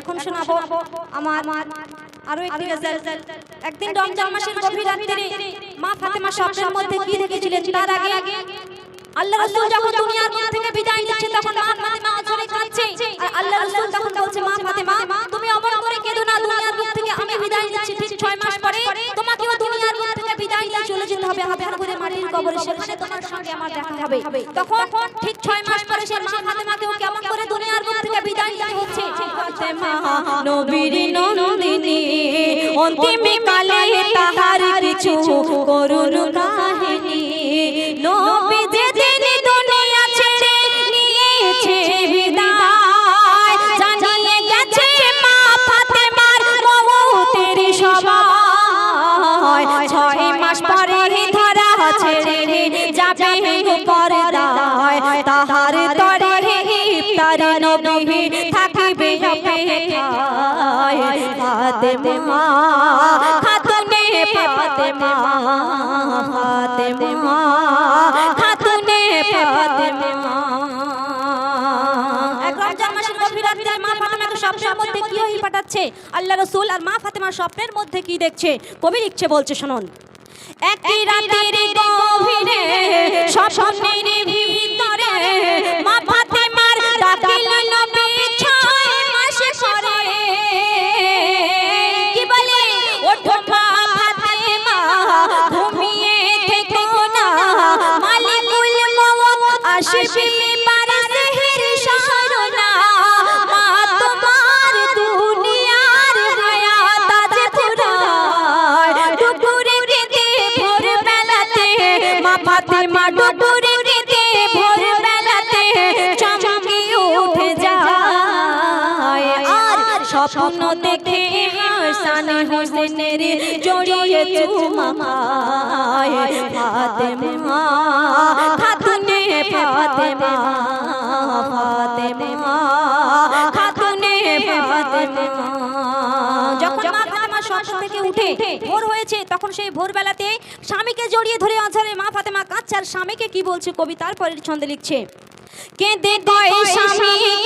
এখন শোনাবো আমার আরও একটি গজল একদিন রমজান মাসের গভীর রাত্রিরে মা ফাতেমা স্বপ্নের মধ্যে কি দেখেছিলেন তার আগে? আল্লাহ রাসূল যখন দুনিয়ার থেকে বিদায় নিচ্ছে তখন মা ফাতেমা অঝরে কাঁদছে। আর আল্লাহ রাসূল তখন বলছে মা ফাতেমা তুমি অমর করে কেঁদো না দুনিয়ার বুক থেকে আমি বিদায় নিচ্ছি ঠিক 6 মাস পরে তোমাকেও দুনিয়ার বুক থেকে বিদায় নিয়ে চলে যেতে হবে হাজার করে মাটির কবরে সেখানে তোমার সঙ্গে আমার দেখা হবে। তখন ঠিক 6 মাস পরে সে মা ফাতেমাকেও কেমন করে দুনিয়ার বুক থেকে বিদায় নিতে হচ্ছে ফাতেমা নবীর নন্দিনী, অন্তিম কালে তাহার কিছু করুণ কাহিনী। নবী যেদিন দুনিয়া ছেড়ে নিয়েছে বিদায়, জানিয়ে গেছে মা ফাতেমার মৌতের সবাই ছয় মাস পরে ধরা ছেড়ে যাবে পর্দায়। তাহার ফাতেমা খাতুনে ফাতেমা ফাতেমা খাতুনে ফাতেমা। স্বপ্নের মধ্যে কি ওহি পাঠাচ্ছে? আল্লাহ রাসূল আর মা ফাতেমা স্বপ্নের মধ্যে কি দেখছে? কবি লিখছে বলছে শুনুন। একটি রাতের গভীরে স্বপ্নের ভিতরে আসবে পারে সেহের শরণা মা তোমার দুনিয়ার হায়াত আজ ফুরায় ডুবুরে কেটে ভোর বেলাতে মা ফাতেমা ডুবুরে কেটে ভোর বেলাতে চমকে উঠে যায়। আর স্বপ্ন দেখে হাসান হোসেনের জড়িয়ে চুমায় ফাতেমা খাতুনে ফাতেমা ফাতেমা, খাতুনে ফাতেমা। ভোর হয়েছে, তখন সেই ভোরবেলাতে স্বামীকে জড়িয়ে ধরে আছারে মা আর স্বামীকে কি বলছে কবিতার পরের ছন্দে লিখছে, কেঁদে কয় স্বামীকে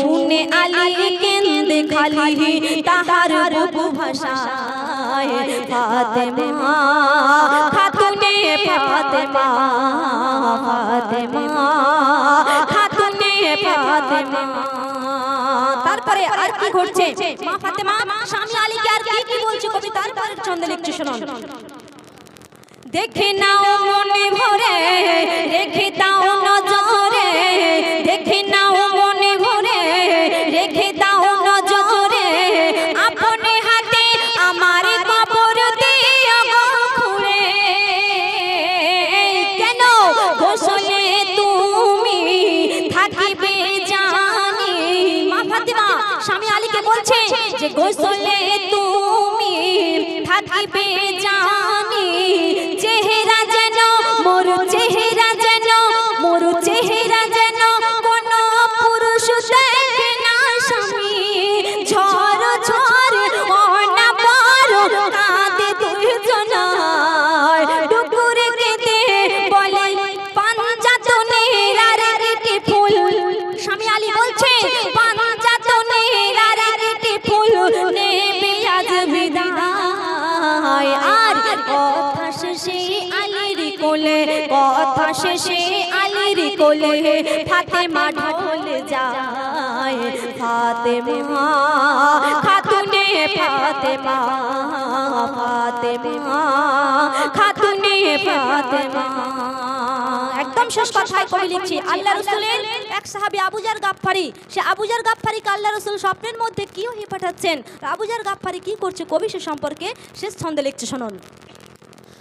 শুনে আলী কেন্দে খালি তাহার বুকু ভাষায় ফাতেমা খাতুনে ফাতেমা ফাতেমা খাতুনে ফাতেমা। তারপরে আর কি ঘটছে? মা ফাতেমা স্বামী আলীকে আর কি কি বলছে কবি তারপরে ছন্দে লিখছে শুনুন। দেখে নাও মনে ভরে রেখে দাও নজরে দেখে নাও বলছে যে গোসলে কথা শেষে আলির কোলে ফাতেমা ঢল যায়। ফাতে মা খাতুনে ফাতে মা খাতুনে ফাতেমা। একদম শেষ কথায় কবি লিখছি আল্লাহ রসুলের এক সাহাবি আবুজার গাফারি সে আবুজার গাফফারিকে আল্লাহ রসুল স্বপ্নের মধ্যে কি হয়ে পাঠাচ্ছেন? আবুজার গাফারি কি করছে? কবি সে সম্পর্কে শেষ ছন্দে লিখছে শুনুন।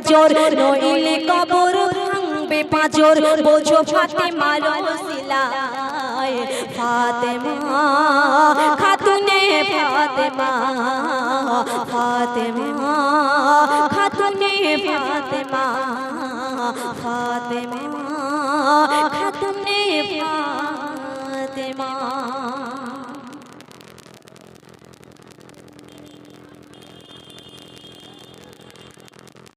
পাঁচর, নইলে কবর ভাঙবে পাঁচর। বোঝো ফাতে মারো সিলায় ফাতেমা, খাতুনে ফাতেমা ফাতেমা, খাতুনে ফাতেমা ফাতেমা।